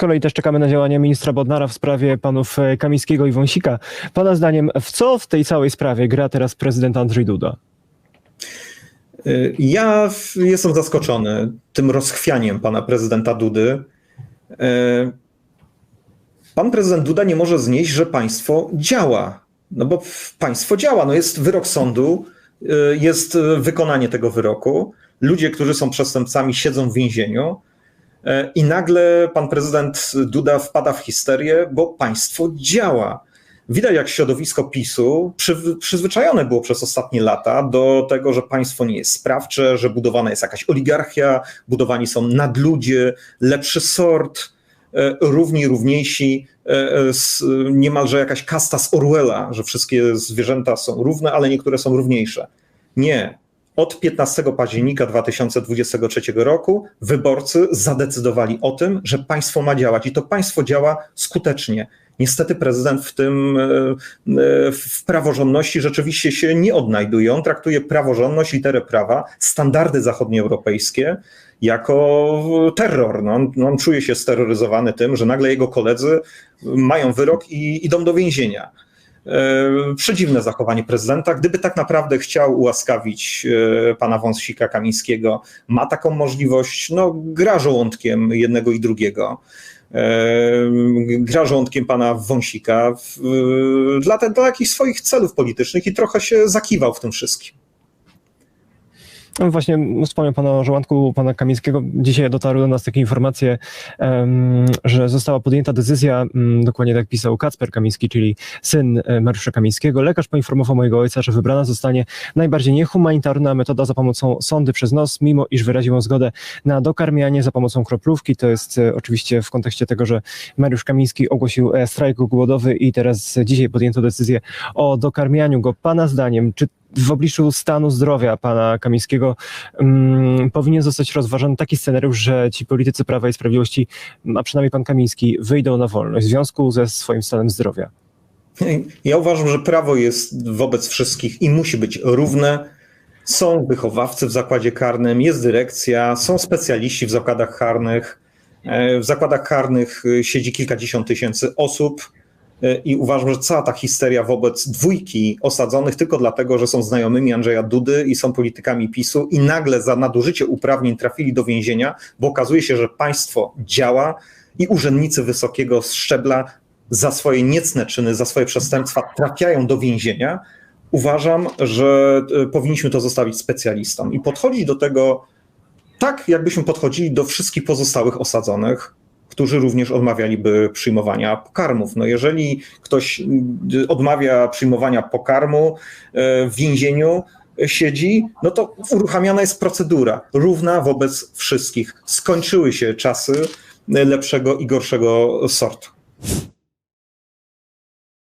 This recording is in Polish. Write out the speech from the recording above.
kolei też czekamy na działania ministra Bodnara w sprawie panów e, Kamińskiego i Wąsika. Pana zdaniem, w co w tej całej sprawie gra teraz prezydent Andrzej Duda? Y, Ja jestem zaskoczony tym rozchwianiem pana prezydenta Dudy. Y, Pan prezydent Duda nie może znieść, że państwo działa. No bo państwo działa. No jest wyrok sądu, jest wykonanie tego wyroku. Ludzie, którzy są przestępcami, siedzą w więzieniu. Y, I nagle pan prezydent Duda wpada w histerię, bo państwo działa. Widać, jak środowisko PiSu przy, przyzwyczajone było przez ostatnie lata do tego, że państwo nie jest sprawcze, że budowana jest jakaś oligarchia, budowani są nadludzie, lepszy sort, e, równi, równiejsi, e, e, niemalże jakaś kasta z Orwella, że wszystkie zwierzęta są równe, ale niektóre są równiejsze. Nie. Od 15 października 2023 roku wyborcy zadecydowali o tym, że państwo ma działać i to państwo działa skutecznie. Niestety prezydent w tym, e, e, w praworządności rzeczywiście się nie odnajduje. On traktuje praworządność, literę prawa, standardy zachodnioeuropejskie jako terror. No on, on czuje się steroryzowany tym, że nagle jego koledzy mają wyrok i idą do więzienia. E, Przedziwne zachowanie prezydenta. Gdyby tak naprawdę chciał ułaskawić e, pana Wąsika Kamińskiego, ma taką możliwość, no gra żołądkiem jednego i drugiego. E, Gra żołądkiem pana Wąsika dla, te, dla jakichś swoich celów politycznych i trochę się zakiwał w tym wszystkim. No Właśnie wspomniał Pan o żołądku pana Kamińskiego. Dzisiaj dotarły do nas takie informacje, że została podjęta decyzja, mm, dokładnie tak pisał Kacper Kamiński, czyli syn e, Mariusza Kamińskiego. Lekarz poinformował mojego ojca, że wybrana zostanie najbardziej niehumanitarna metoda za pomocą sondy przez nos, mimo iż wyraził zgodę na dokarmianie za pomocą kroplówki. To jest e, oczywiście w kontekście tego, że Mariusz Kamiński ogłosił e, strajk głodowy i teraz dzisiaj podjęto decyzję o dokarmianiu go. Pana zdaniem, czy w obliczu stanu zdrowia pana Kamińskiego um, powinien zostać rozważony taki scenariusz, że ci politycy Prawa i Sprawiedliwości, a przynajmniej pan Kamiński, wyjdą na wolność w związku ze swoim stanem zdrowia? Ja uważam, że prawo jest wobec wszystkich i musi być równe. Są wychowawcy w zakładzie karnym, jest dyrekcja, są specjaliści w zakładach karnych. E, W zakładach karnych e, siedzi kilkadziesiąt tysięcy osób i uważam, że cała ta histeria wobec dwójki osadzonych tylko dlatego, że są znajomymi Andrzeja Dudy i są politykami PiSu i nagle za nadużycie uprawnień trafili do więzienia, bo okazuje się, że państwo działa i urzędnicy wysokiego szczebla za swoje niecne czyny, za swoje przestępstwa trafiają do więzienia, uważam, że e, powinniśmy to zostawić specjalistom i podchodzić do tego tak, jakbyśmy podchodzili do wszystkich pozostałych osadzonych, którzy również odmawialiby przyjmowania pokarmów. No jeżeli ktoś mm, odmawia przyjmowania pokarmu e, w więzieniu, e, siedzi, no to uruchamiana jest procedura równa wobec wszystkich. Skończyły się czasy lepszego i gorszego sortu.